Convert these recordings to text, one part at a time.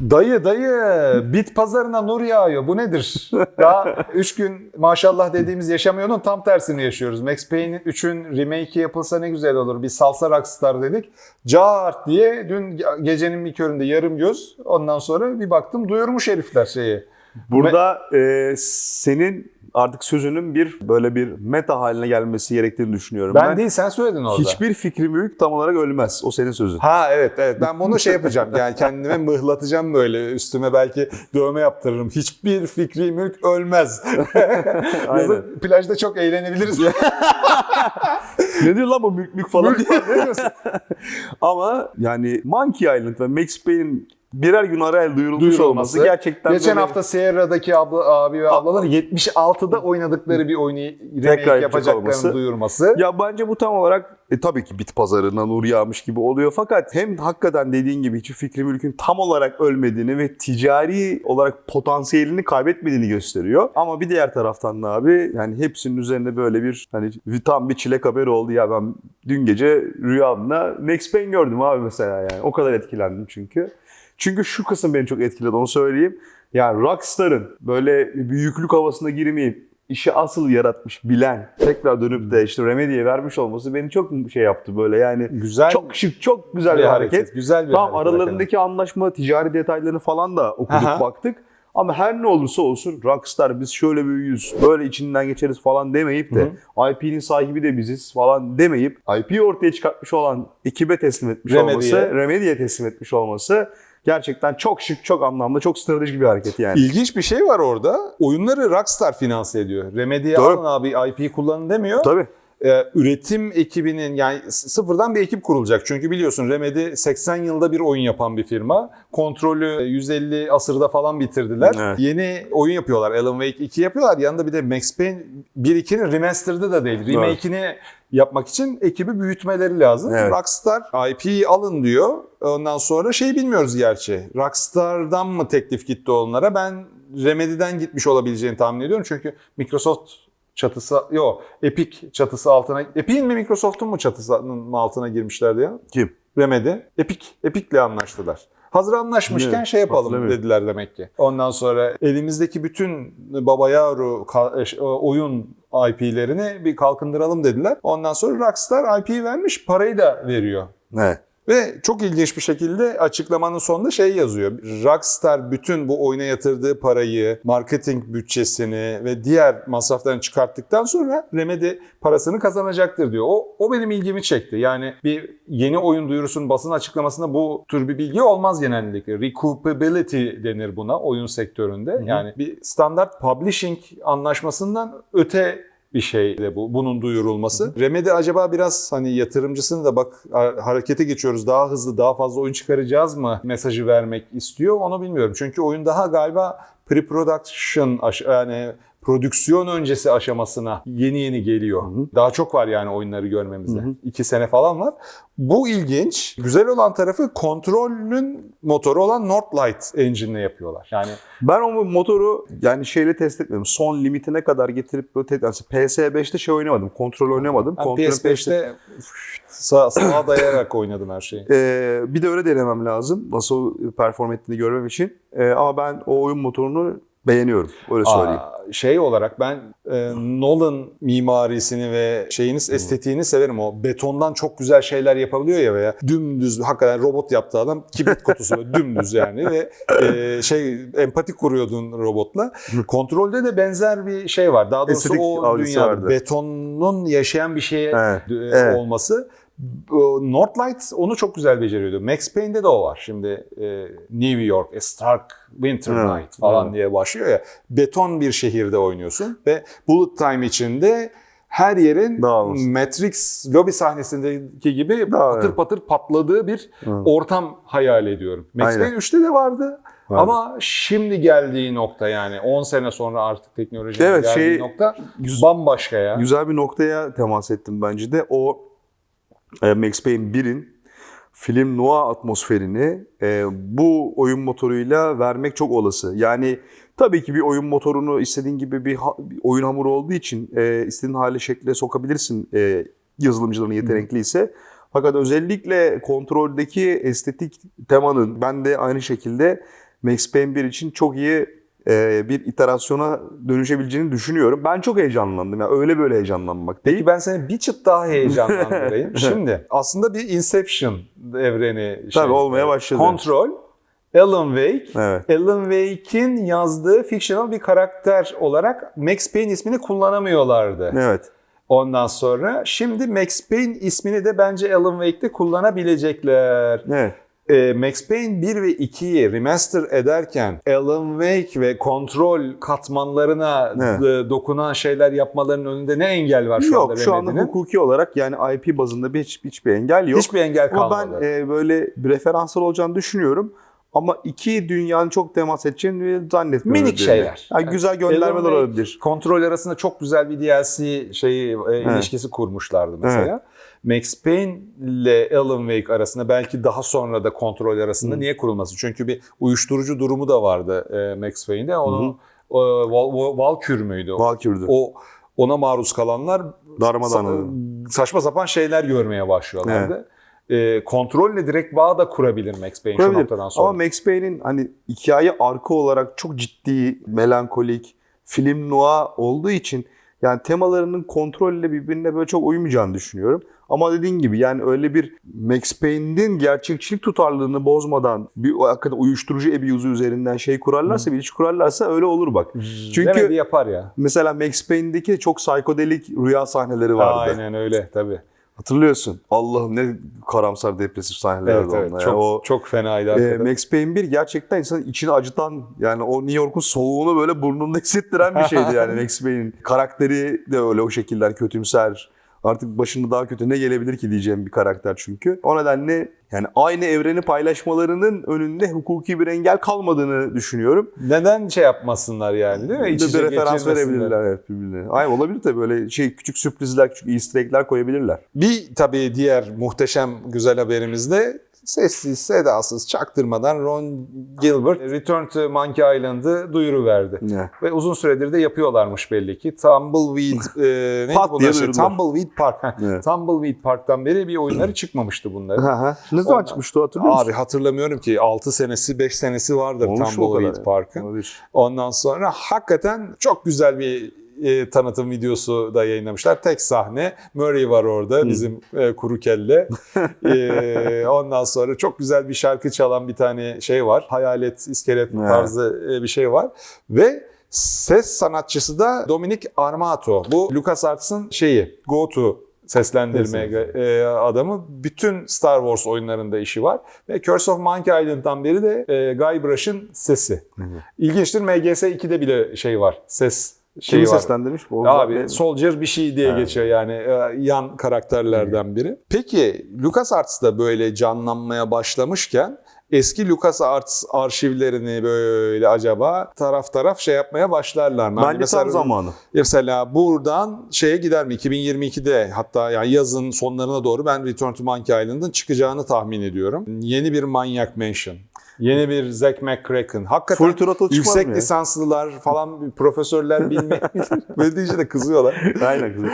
Dayı dayı bit pazarına nur yağıyor. Bu nedir? Daha 3 gün maşallah dediğimiz yaşamıyor'nun tam tersini yaşıyoruz. Max Payne'in 3'ün remake'i yapılsa ne güzel olur. Bir salsa rockstar dedik. Cart diye dün gecenin bir köründe yarım göz. Ondan sonra bir baktım duyurmuş herifler şeyi. Burada e, senin artık sözünün bir böyle bir meta haline gelmesi gerektiğini düşünüyorum. Ben, değil sen söyledin orada. Hiçbir fikri mülk tam olarak ölmez. O senin sözün. Ha evet evet ben bunu şey yapacağım yani kendime mıhlatacağım böyle üstüme belki dövme yaptırırım. Hiçbir fikri mülk ölmez. Yazın plajda çok eğlenebiliriz. ne diyor lan bu mülk mülk falan ne diyorsun? Ama yani Monkey Island ve Max Payne'in birer gün araya duyurulmuş Duyurulması. olması gerçekten Geçen böyle- hafta Sierra'daki abla, abi ve ablaların 76'da oynadıkları bir oyunu yapacak yapacaklarını olması. duyurması. Ya bence bu tam olarak e, tabii ki bit pazarına nur yağmış gibi oluyor fakat hem hakikaten dediğin gibi hiçbir fikri mülkün tam olarak ölmediğini ve ticari olarak potansiyelini kaybetmediğini gösteriyor. Ama bir diğer taraftan da abi yani hepsinin üzerinde böyle bir hani tam bir çilek haberi oldu ya ben dün gece rüyamda Max Payne gördüm abi mesela yani o kadar etkilendim çünkü. Çünkü şu kısım beni çok etkiledi onu söyleyeyim. Yani Rockstar'ın böyle büyüklük havasına girmeyip işi asıl yaratmış bilen tekrar dönüp de işte Remedy'ye vermiş olması beni çok şey yaptı böyle yani Güzel çok şık çok güzel bir, bir hareket. hareket. Güzel bir Tam hareket aralarındaki anlaşma ticari detaylarını falan da okuduk Aha. baktık. Ama her ne olursa olsun Rockstar biz şöyle büyüyüz, böyle içinden geçeriz falan demeyip de IP'nin sahibi de biziz falan demeyip IP'yi ortaya çıkartmış olan ekibe teslim etmiş Remedy'ye. olması, Remedy'ye teslim etmiş olması gerçekten çok şık, çok anlamlı, çok stratejik bir hareket yani. İlginç bir şey var orada. Oyunları Rockstar finanse ediyor. Remedy'ye Doğru. alın abi IP kullanın demiyor. Tabii. Ee, üretim ekibinin yani sıfırdan bir ekip kurulacak. Çünkü biliyorsun Remedy 80 yılda bir oyun yapan bir firma. Kontrolü 150 asırda falan bitirdiler. Evet. Yeni oyun yapıyorlar. Alan Wake 2 yapıyorlar. Yanında bir de Max Payne 1-2'nin remastered'ı da değil. Remake'ini yapmak için ekibi büyütmeleri lazım. Evet. Rockstar IP'yi alın diyor. Ondan sonra şey bilmiyoruz gerçi. Rockstar'dan mı teklif gitti onlara? Ben Remedy'den gitmiş olabileceğini tahmin ediyorum. Çünkü Microsoft çatısı yok Epic çatısı altına Epic'in mi Microsoft'un mu çatısının altına girmişlerdi ya? Kim? Remedy. Epic. Epic'le anlaştılar. Hazır anlaşmışken Ne? şey yapalım dediler demek ki. Ondan sonra elimizdeki bütün Baba Yaru ka- e, oyun IP'lerini bir kalkındıralım dediler. Ondan sonra Rockstar IP'yi vermiş, parayı da veriyor. Evet. Ve çok ilginç bir şekilde açıklamanın sonunda şey yazıyor. Rockstar bütün bu oyuna yatırdığı parayı, marketing bütçesini ve diğer masraflarını çıkarttıktan sonra Remedy parasını kazanacaktır diyor. O, o benim ilgimi çekti. Yani bir yeni oyun duyurusunun basın açıklamasında bu tür bir bilgi olmaz genellikle. Recoupability denir buna oyun sektöründe. Yani bir standart publishing anlaşmasından öte bir şey de bu. Bunun duyurulması. Remedy acaba biraz hani yatırımcısını da bak ha- harekete geçiyoruz daha hızlı daha fazla oyun çıkaracağız mı mesajı vermek istiyor onu bilmiyorum. Çünkü oyun daha galiba pre-production yani prodüksiyon öncesi aşamasına yeni yeni geliyor. Daha çok var yani oyunları görmemize. İki sene falan var. Bu ilginç. Güzel olan tarafı kontrolün motoru olan Northlight engine'le yapıyorlar. Yani Ben o motoru yani şeyle test etmedim. Son limitine kadar getirip böyle tek, yani PS5'te şey oynamadım. Kontrol oynamadım. ben Kontrol PS5'te sağ, sağa dayayarak oynadım her şeyi. Ee, bir de öyle denemem lazım. Nasıl perform ettiğini görmem için. Ee, ama ben o oyun motorunu beğeniyorum. Öyle söyleyeyim. Aa, şey olarak ben e, Nolan mimarisini ve şeyiniz estetiğini severim. O betondan çok güzel şeyler yapabiliyor ya veya dümdüz hakikaten robot yaptı adam kibrit kutusu dümdüz yani ve e, şey empati kuruyordun robotla. Kontrolde de benzer bir şey var. Daha doğrusu Estetik o dünyada vardı. betonun yaşayan bir şeye Evet, e, evet. olması. Northlight onu çok güzel beceriyordu. Max Payne'de de o var. Şimdi e, New York, A Stark Winter Evet, Night falan evet. diye başlıyor ya. Beton bir şehirde oynuyorsun ve Bullet Time içinde her yerin Dağılması. Matrix lobi sahnesindeki gibi Dağ- patır patır patladığı bir Hı. ortam hayal ediyorum. Max. Payne 3'te de vardı. Vardı. Ama şimdi geldiği nokta yani 10 sene sonra artık teknolojinin Evet, geldiği şey- nokta bambaşka ya. Güzel bir noktaya temas ettim bence de. O e, Max Payne 1'in film noir atmosferini e, bu oyun motoruyla vermek çok olası. Yani tabii ki bir oyun motorunu istediğin gibi bir, ha- bir oyun hamuru olduğu için e, istediğin hale şekle sokabilirsin e, yazılımcıların yetenekliyse. Fakat özellikle kontroldeki estetik temanın ben de aynı şekilde Max Payne 1 için çok iyi bir iterasyona dönüşebileceğini düşünüyorum. Ben çok heyecanlandım. Yani öyle böyle heyecanlanmak değil. Peki ben seni bir çıt daha heyecanlandırayım. Şimdi aslında bir Inception evreni şey, Tabii olmaya başladı. Control, Alan Wake. Evet. Alan Wake'in yazdığı fictional bir karakter olarak Max Payne ismini kullanamıyorlardı. Evet. Ondan sonra şimdi Max Payne ismini de bence Alan Wake'de kullanabilecekler. Evet. Ee, Max Payne 1 ve 2'yi remaster ederken Alan Wake ve kontrol katmanlarına Evet. e, dokunan şeyler yapmalarının önünde ne engel var şu Yok anda şu anda hukuki olarak yani IP bazında bir, hiç, hiçbir engel yok. Hiçbir engel Ama kalmadı. ben e, böyle bir referanslar olacağını düşünüyorum. Ama iki dünyanın çok temas edeceğini zannetmiyorum. Minik şeyler. Yani güzel göndermeler olabilir. Kontrol arasında çok güzel bir DLC şeyi e, ilişkisi kurmuşlardı mesela. Max Payne ile Alan Wake arasında belki daha sonra da kontrol arasında niye kurulması? Çünkü bir uyuşturucu durumu da vardı e, Max Payne'de. Onu e, Val, Val, Valkür müydü? Valkyrie'de. O ona maruz kalanlar Darmadağın sa- saçma sapan şeyler görmeye başlıyorlardı. E, kontrolle direkt bağ da kurabilir Max Payne şu Kurabilir. noktadan sonra. Ama Max Payne'in hani hikaye arka olarak çok ciddi, melankolik, film noir olduğu için yani temalarının kontrolle birbirine böyle çok uymayacağını düşünüyorum. Ama dediğin gibi yani öyle bir Max Payne'in gerçekçilik tutarlılığını bozmadan bir hakikaten uyuşturucu abuse'u üzerinden şey kurarlarsa, bir ilişki kurarlarsa öyle olur bak. Çünkü Remedy yapar ya. mesela Max Payne'deki de çok psikodelik rüya sahneleri vardı. Aynen öyle tabii. Hatırlıyorsun. Allah'ım ne karamsar depresif sahneler Evet, evet. Çok, Yani o çok fenaydı e. Max Payne 1 gerçekten insanın içini acıtan yani o New York'un soğuğunu böyle burnunda hissettiren bir şeydi yani Max Payne'in. Karakteri de öyle o şekiller kötümser. Artık başında daha kötü ne gelebilir ki diyeceğim bir karakter çünkü. O nedenle yani aynı evreni paylaşmalarının önünde hukuki bir engel kalmadığını düşünüyorum. Neden şey yapmasınlar yani değil mi? İç Bir referans verebilirler evet birbirine. Ay olabilir de böyle şey küçük sürprizler, küçük easter egg'ler koyabilirler. Bir tabii diğer muhteşem güzel haberimiz de sessiz sedasız çaktırmadan Ron Gilbert Return to Monkey Island'ı duyuru verdi. Ne? Ve uzun süredir de yapıyorlarmış belli ki. Tumbleweed, e, neydi diye şey? duyurdular. Tumbleweed Park. Evet. Tumbleweed Park'tan beri bir oyunları çıkmamıştı bunların. ne zaman çıkmıştı hatırlıyor musun? Abi hatırlamıyorum ki 6 senesi 5 senesi vardır Olmuş Tumbleweed? Park'ın. Ondan sonra hakikaten çok güzel bir e, tanıtım videosu da yayınlamışlar. Tek sahne. Murray var orada bizim e, kuru kelle. E, ondan sonra çok güzel bir şarkı çalan bir tane şey var. Hayalet, iskelet tarzı e, bir şey var. Ve ses sanatçısı da Dominic Armato. Bu LucasArts'ın şeyi, go-to seslendirme e, adamı. Bütün Star Wars oyunlarında işi var. Ve Curse of Monkey Island'dan beri de e, Guybrush'ın sesi. İlginçtir MGS 2'de bile şey var. Ses şeyi Kimi var. seslendirmiş? O Abi zaten- Soldier bir şey diye Evet. geçiyor yani e, yan karakterlerden biri. Peki LucasArts da böyle canlanmaya başlamışken eski LucasArts arşivlerini böyle acaba taraf taraf şey yapmaya başlarlar mı? Hani Bence tam zamanı. Mesela buradan şeye gider mi? 2022'de hatta yani yazın sonlarına doğru ben Return to Monkey Island'ın çıkacağını tahmin ediyorum. Yeni bir Maniac Mansion. Yeni bir Zack McCracken. Hakikaten Full Throttle yüksek ya? lisanslılar falan profesörler bilmeyebilir. Böyle deyince de kızıyorlar. Aynen kızım.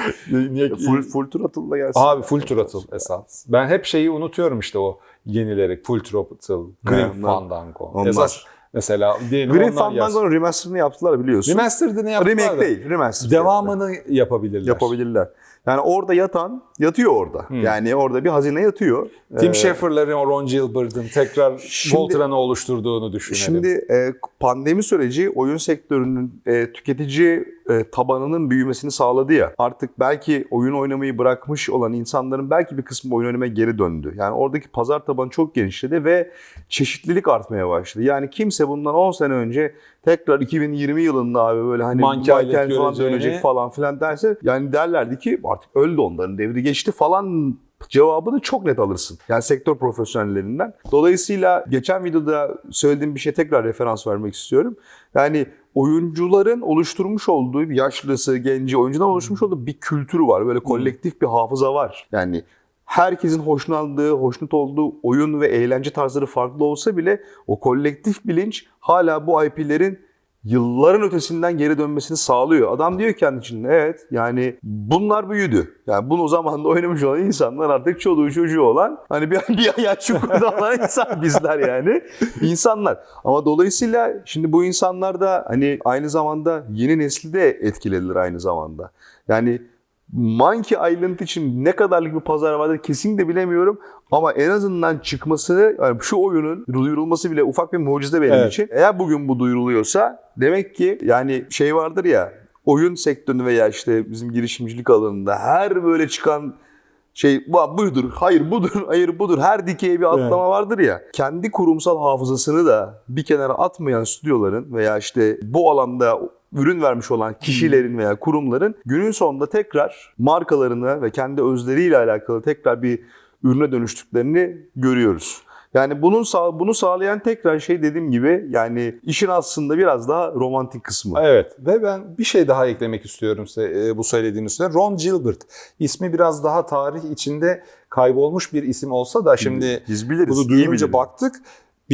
Niye- full, full Throttle'la gelsin. Abi Full Throttle esas. Ben hep şeyi unutuyorum işte o yenileri. Full Throttle, Grim Fandango. onlar. Esas mesela diyelim yazsın. Fandango'nun remaster'ını yaptılar biliyorsun. Remastered'ı ne yaptılar Remake da değil, remaster. Devamını yapabilirler. yapabilirler. Yani orada yatan yatıyor orada. Yani orada bir hazine yatıyor. Tim Ee, Schafer'ların, Ron Gilbert'ın tekrar Şimdi- Voltran'ı oluşturduğunu düşünelim. Şimdi e, pandemi süreci oyun sektörünün e, tüketici e, tabanının büyümesini sağladı ya. Artık belki oyun oynamayı bırakmış olan insanların belki bir kısmı oyun oynamaya geri döndü. Yani oradaki pazar tabanı çok genişledi ve çeşitlilik artmaya başladı. Yani kimse bundan 10 sene önce tekrar 2020 yılında abi böyle hani Island falan dönecek falan filan derse yani derlerdi ki artık öldü onların devri geçti falan cevabını çok net alırsın. Yani sektör profesyonellerinden. Dolayısıyla geçen videoda söylediğim bir şey tekrar referans vermek istiyorum. Yani oyuncuların oluşturmuş olduğu, yaşlısı, genci oyuncudan oluşturmuş olduğu bir kültürü var. Böyle kolektif bir hafıza var. Yani herkesin hoşlandığı, hoşnut olduğu oyun ve eğlence tarzları farklı olsa bile o kolektif bilinç hala bu IP'lerin yılların ötesinden geri dönmesini sağlıyor. Adam diyor kendi içinde evet yani bunlar büyüdü. Yani bunu o zaman da oynamış olan insanlar artık çoluğu çocuğu olan hani bir, bir hayal çukurda olan insan bizler yani. insanlar. Ama dolayısıyla şimdi bu insanlar da hani aynı zamanda yeni nesli de etkilediler aynı zamanda. Yani Monkey Island için ne kadarlık bir pazar vardır kesinlikle bilemiyorum. Ama en azından çıkması, yani şu oyunun duyurulması bile ufak bir mucize benim Evet. için. Eğer bugün bu duyuruluyorsa demek ki yani şey vardır ya oyun sektörü veya işte bizim girişimcilik alanında her böyle çıkan şey "Va, budur, hayır budur, hayır budur. Her dikeye bir atlama vardır ya. Kendi kurumsal hafızasını da bir kenara atmayan stüdyoların veya işte bu alanda ürün vermiş olan kişilerin veya kurumların günün sonunda tekrar markalarını ve kendi özleriyle alakalı tekrar bir ürüne dönüştüklerini görüyoruz. Yani bunun sağ, bunu sağlayan tekrar şey dediğim gibi yani işin aslında biraz daha romantik kısmı. Evet ve ben bir şey daha eklemek istiyorum size e, bu söylediğiniz üstüne. Ron Gilbert. İsmi biraz daha tarih içinde kaybolmuş bir isim olsa da şimdi Biz biliriz. bunu biliriz. baktık.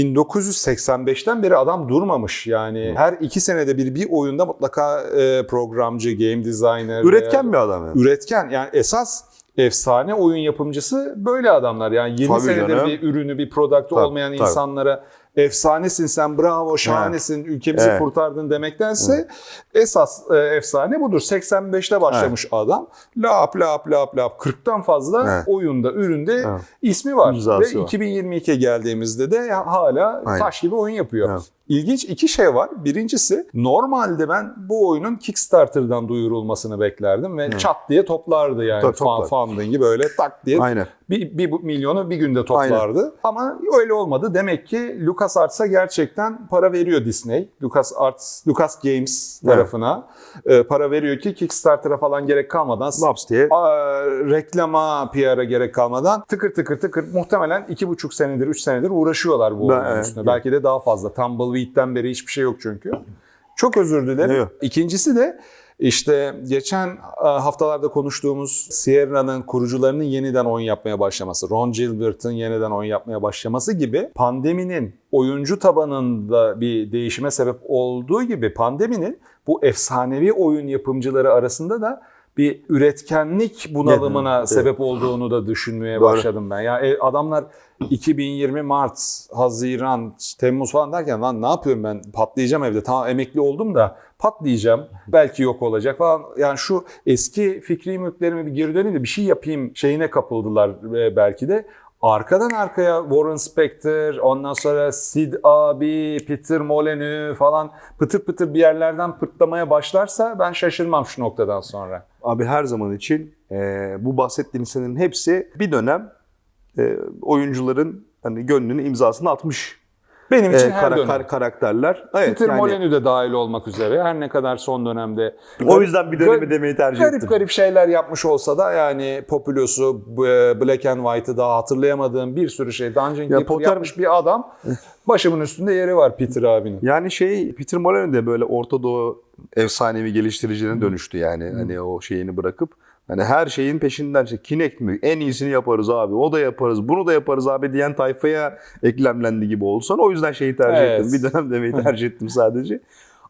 1985'ten beri adam durmamış yani. Her iki senede bir bir oyunda mutlaka e, programcı, game designer. Üretken veya- bir adam yani. üretken yani esas efsane oyun yapımcısı böyle adamlar. Yani 20 Tabii senedir canım. bir ürünü, bir Tabii, olmayan tabii. insanlara efsanesin sen, bravo, şahanesin, ülkemizi Evet. kurtardın demektense esas e, efsane budur. 85'te başlamış adam. Lap lap lap lap 40'tan fazla Evet. oyunda, üründe Evet. ismi var. İmzası Ve var. 2022'ye geldiğimizde de hala Aynen. taş gibi oyun yapıyor. Evet. İlginç iki şey var. Birincisi normalde ben bu oyunun Kickstarter'dan duyurulmasını beklerdim ve çat diye toplardı yani fan, toplar. funding'i böyle tak diye Aynen. bir, bir milyonu bir günde toplardı. Ama öyle olmadı. Demek ki LucasArts'a gerçekten para veriyor Disney. LucasArts, Lucas Games Evet. tarafına e, para veriyor ki Kickstarter'a falan gerek kalmadan Laps diye. Aa, reklama, PR'a gerek kalmadan tıkır tıkır tıkır muhtemelen iki buçuk senedir, üç senedir uğraşıyorlar bu Ben- oyunun evet, üstüne. evet. Belki de daha fazla. Tumbleweed'den beri hiçbir şey yok çünkü. Çok özür dilerim. Yok. İkincisi de işte geçen e, haftalarda konuştuğumuz Sierra'nın kurucularının yeniden oyun yapmaya başlaması, Ron Gilbert'ın yeniden oyun yapmaya başlaması gibi pandeminin oyuncu tabanında bir değişime sebep olduğu gibi pandeminin bu efsanevi oyun yapımcıları arasında da bir üretkenlik bunalımına Evet. sebep olduğunu da düşünmeye Doğru. başladım ben. Ya e, adamlar 2020 Mart, Haziran, Temmuz falan derken lan ne yapıyorum ben patlayacağım evde. Tamam emekli oldum da patlayacağım. Belki yok olacak falan. Yani şu eski fikri mülklerime bir geri döneyim de bir şey yapayım şeyine kapıldılar e, belki de. Arkadan arkaya Warren Spector, ondan sonra Sid abi, Peter Molyneux falan pıtır pıtır bir yerlerden pırtlamaya başlarsa ben şaşırmam şu noktadan sonra. Abi her zaman için e, bu bahsettiğin insanların hepsi bir dönem e, oyuncuların hani gönlünü imzasını atmış Benim e, için her kara- dönem. kar- karakterler. Evet, Peter yani Molyneux de dahil olmak üzere her ne kadar son dönemde o yüzden bir dönemi Garip- demeyi tercih garip ettim. garip şeyler yapmış olsa da yani Populous'u, b- Black and White'ı daha hatırlayamadığım bir sürü şey Dungeon Keeper Potter- yapmış bir adam. Başımın üstünde yeri var Peter abinin. Yani şey Peter Molyneux de böyle Orta Doğu efsanevi geliştiricilerine dönüştü yani. Hani o şeyini bırakıp hani her şeyin peşinden işte Kinect mi? En iyisini yaparız abi. O da yaparız. Bunu da yaparız abi diyen tayfaya eklemlendi gibi olsan. O yüzden şeyi tercih Evet. ettim. Bir dönem demeyi tercih ettim sadece.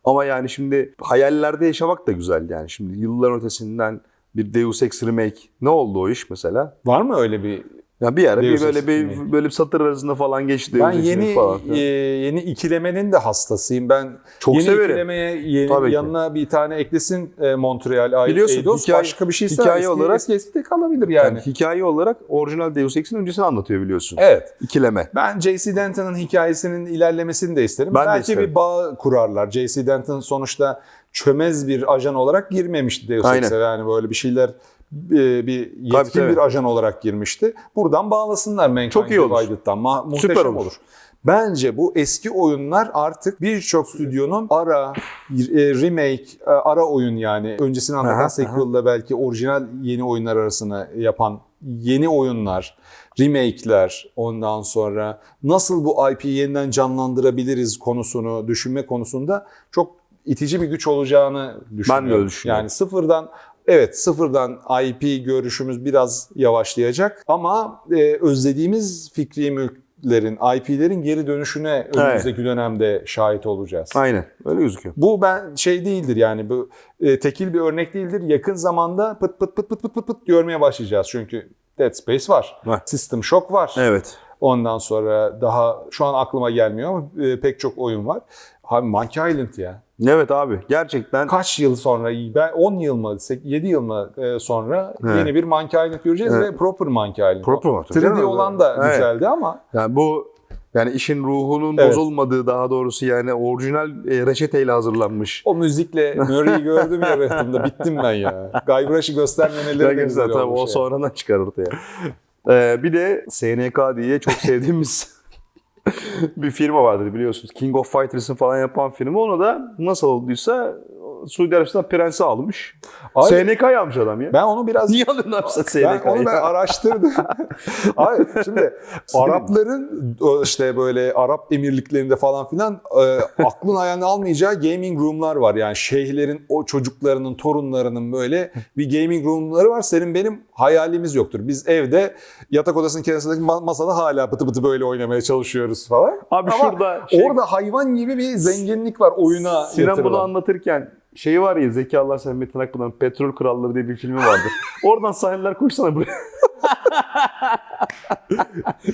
Ama yani şimdi hayallerde yaşamak da güzel yani. Şimdi yılların ötesinden bir Deus Ex remake ne oldu o iş mesela? Var mı öyle bir? Ya bir ara bir böyle bir böyle bir satır arasında falan geçti. Ben yeni falan. e, yeni ikilemenin de hastasıyım. Ben Çok yeni severim. ikilemeye yeni, Tabii ki. yanına bir tane eklesin e, Montreal, Biliyorsun, Eidos hikaye- başka bir şeyse hikaye eski, olarak- eski, eski de kalabilir yani. Yani hikaye olarak orijinal Deus Ex'in öncesini anlatıyor biliyorsun. Evet. İkileme. Ben J.C. Denton'ın hikayesinin ilerlemesini de isterim. Ben de Belki isterim. bir bağ kurarlar. J.C. Denton sonuçta çömez bir ajan olarak girmemişti Deus. Ex'e. Yani böyle bir şeyler bir yetkin Tabii, tabii. bir ajan olarak girmişti. Buradan bağlasınlar Mankind Çok iyi olur. Divided'dan. Ma- muhteşem Süper olur. olur. Bence bu eski oyunlar artık birçok stüdyonun ara e, remake, e, ara oyun yani öncesini anlatan sequel'la belki orijinal yeni oyunlar arasına yapan yeni oyunlar, remake'ler ondan sonra nasıl bu IP'yi yeniden canlandırabiliriz konusunu düşünme konusunda çok itici bir güç olacağını düşünüyorum. öyle düşünüyorum. Yani sıfırdan Evet sıfırdan IP görüşümüz biraz yavaşlayacak ama e, özlediğimiz fikri mülk brandlerin, IP'lerin geri dönüşüne önümüzdeki dönemde şahit olacağız. Aynen. Öyle gözüküyor. Bu ben şey değildir yani bu e, tekil bir örnek değildir. Yakın zamanda pıt pıt pıt pıt pıt pıt pıt görmeye başlayacağız. Çünkü Dead Space var. Var. System Shock var. Evet. Ondan sonra daha şu an aklıma gelmiyor ama e, pek çok oyun var. Abi Monkey Island ya. Evet abi. Gerçekten Kaç yıl sonra, ben 10 yıl mı, 7 yıl mı e, sonra Evet. yeni bir Monkey Island göreceğiz Evet. ve proper Monkey Island. Proper tabii 3D canım. olan da Evet. güzeldi ama yani bu yani işin ruhunun Evet. bozulmadığı daha doğrusu yani orijinal e, reçeteyle hazırlanmış. o müzikle Murray'i gördüm ya rıhtımda bittim ben ya. Guybrush'ı göstermemeleri de güzel tabii o ya. sonradan çıkar ortaya. Ee, bir de SNK diye çok sevdiğimiz bir firma vardır biliyorsunuz. King of Fighters'ın falan yapan firma. Onu da nasıl olduysa Suudi Arabistan prensi almış. Abi, SNK'yı almış adam ya. Ben onu biraz Niye alıyorsun abi sen ben SNK'yı? onu ben araştırdım. Abi şimdi Arapların işte böyle Arap emirliklerinde falan filan e, aklın ayağını almayacağı gaming room'lar var. Yani şeyhlerin o çocuklarının, torunlarının böyle bir gaming room'ları var. Senin benim hayalimiz yoktur. Biz evde yatak odasının kenarındaki ma- masada hala pıtı pıtı böyle oynamaya çalışıyoruz falan. Abi Ama şurada şey, Orada hayvan gibi bir zenginlik var oyuna Sinan bunu anlatırken şeyi var ya Zeki Allah sen Metin Akpınar'ın Petrol Kralları diye bir filmi vardır. Oradan sahneler koysana buraya.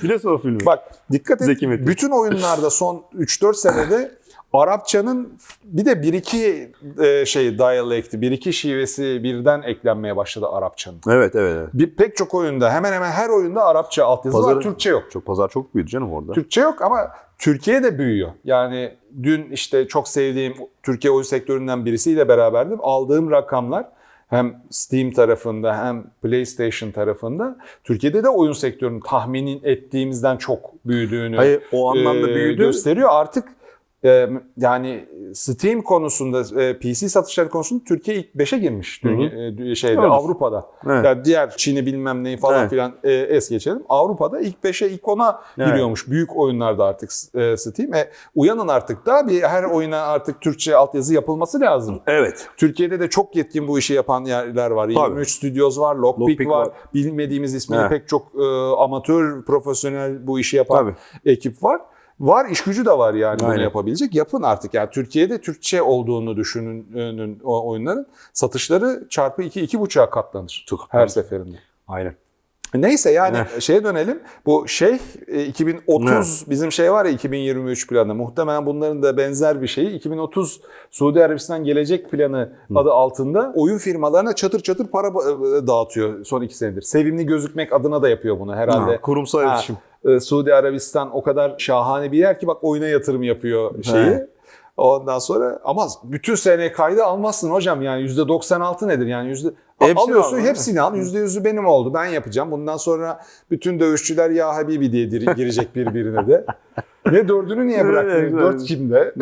Biliyorsun o filmi. Bak dikkat et. Zeki Metin. Bütün oyunlarda son 3-4 senede Arapçanın bir de bir iki e, şey dialect'i, bir iki şivesi birden eklenmeye başladı Arapçanın. Evet evet. evet. Bir pek çok oyunda hemen hemen her oyunda Arapça altyazı var, Pazarı- Türkçe yok. Çok pazar çok büyüdü canım orada. Türkçe yok ama Türkiye de büyüyor. Yani dün işte çok sevdiğim Türkiye oyun sektöründen birisiyle beraberdim. Aldığım rakamlar hem Steam tarafında hem PlayStation tarafında Türkiye'de de oyun sektörünün tahminin ettiğimizden çok büyüdüğünü Hayır o anlamda e, büyüdü. gösteriyor. Artık e, yani Steam konusunda, e, PC satışları konusunda Türkiye ilk 5'e girmiş Hı hı. e, şeyde Öyle. Avrupa'da. Evet. Yani diğer Çin'i bilmem neyi falan Evet. filan e, es geçelim. Avrupa'da ilk 5'e ilk 10'a Evet. giriyormuş büyük oyunlarda artık e, Steam. E, uyanın artık da bir her oyuna artık Türkçe altyazı yapılması lazım. Evet. Türkiye'de de çok yetkin bu işi yapan yerler var. Tabii. 23 Studios var, Lockpick, Lockpick var. var. Bilmediğimiz ismini Evet. pek çok e, amatör, profesyonel bu işi yapan Tabii. ekip var. Var iş gücü de var yani bunu Aynen. yapabilecek. Yapın artık yani Türkiye'de Türkçe olduğunu düşünün o oyunların satışları çarpı 2 iki, 2,5'a katlanır Çok. her seferinde. Aynen. Neyse yani şeye dönelim. Bu şey e, 2030 bizim şey var ya 2023 planı. Muhtemelen bunların da benzer bir şeyi 2030 Suudi Arabistan gelecek planı adı altında oyun firmalarına çatır çatır para e, dağıtıyor son iki senedir. Sevimli gözükmek adına da yapıyor bunu herhalde. Ha, kurumsal iletişim. E, Suudi Arabistan o kadar şahane bir yer ki bak oyuna yatırım yapıyor şeyi. He. Ondan sonra ama bütün sene kaydı almazsın hocam yani %96 nedir yani yüzde Hepsini alıyorsun al, hepsini al %100'ü benim oldu ben yapacağım bundan sonra bütün dövüşçüler ya Habibi diye girecek birbirine de. Ne dördünü niye bıraktın? Dört kimde?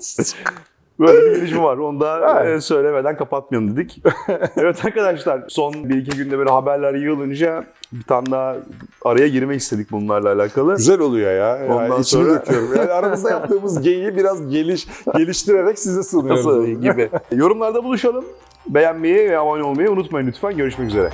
Böyle bir gelişme var. Onu da Evet. söylemeden kapatmayalım dedik. evet arkadaşlar son bir iki günde böyle haberler yığılınca bir tane daha araya girmek istedik bunlarla alakalı. Güzel oluyor ya. Yani Ondan içimi sonra- döküyorum. Yani aramızda yaptığımız geyiği biraz geliş, geliştirerek size sunuyoruz. Nasıl gibi. Yorumlarda buluşalım. Beğenmeyi ve abone olmayı unutmayın lütfen. Görüşmek üzere.